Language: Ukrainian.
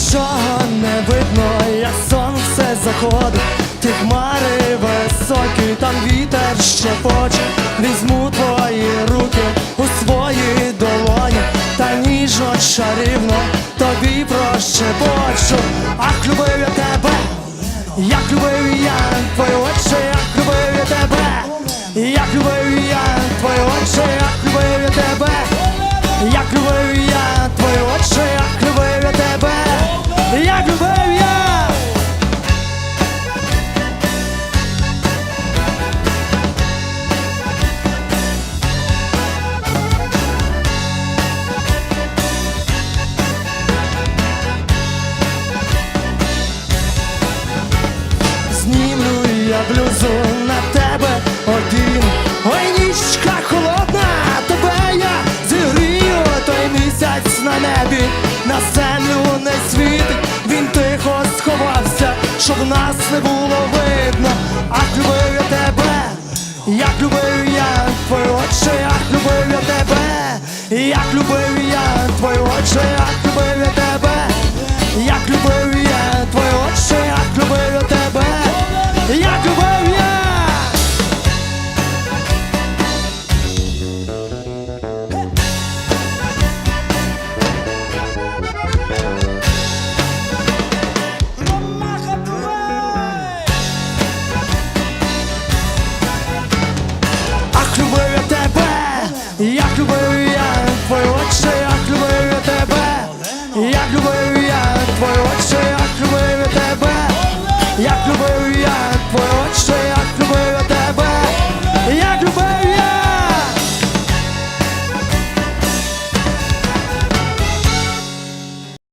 нічого не видно, як сонце заходить, ті хмари високі, там вітер щепоче, візьму твої руки у свої долоні, та ніжно чарівно тобі прощепочу. Ах, любив я тебе, як любив я твої як любив я. Знімлю я блюзу на небі, на землю не світить, він тихо сховався, щоб нас не було видно. Ах, любив я тебе, як любив я твої очі, як любив я тебе, як любив я твої очі.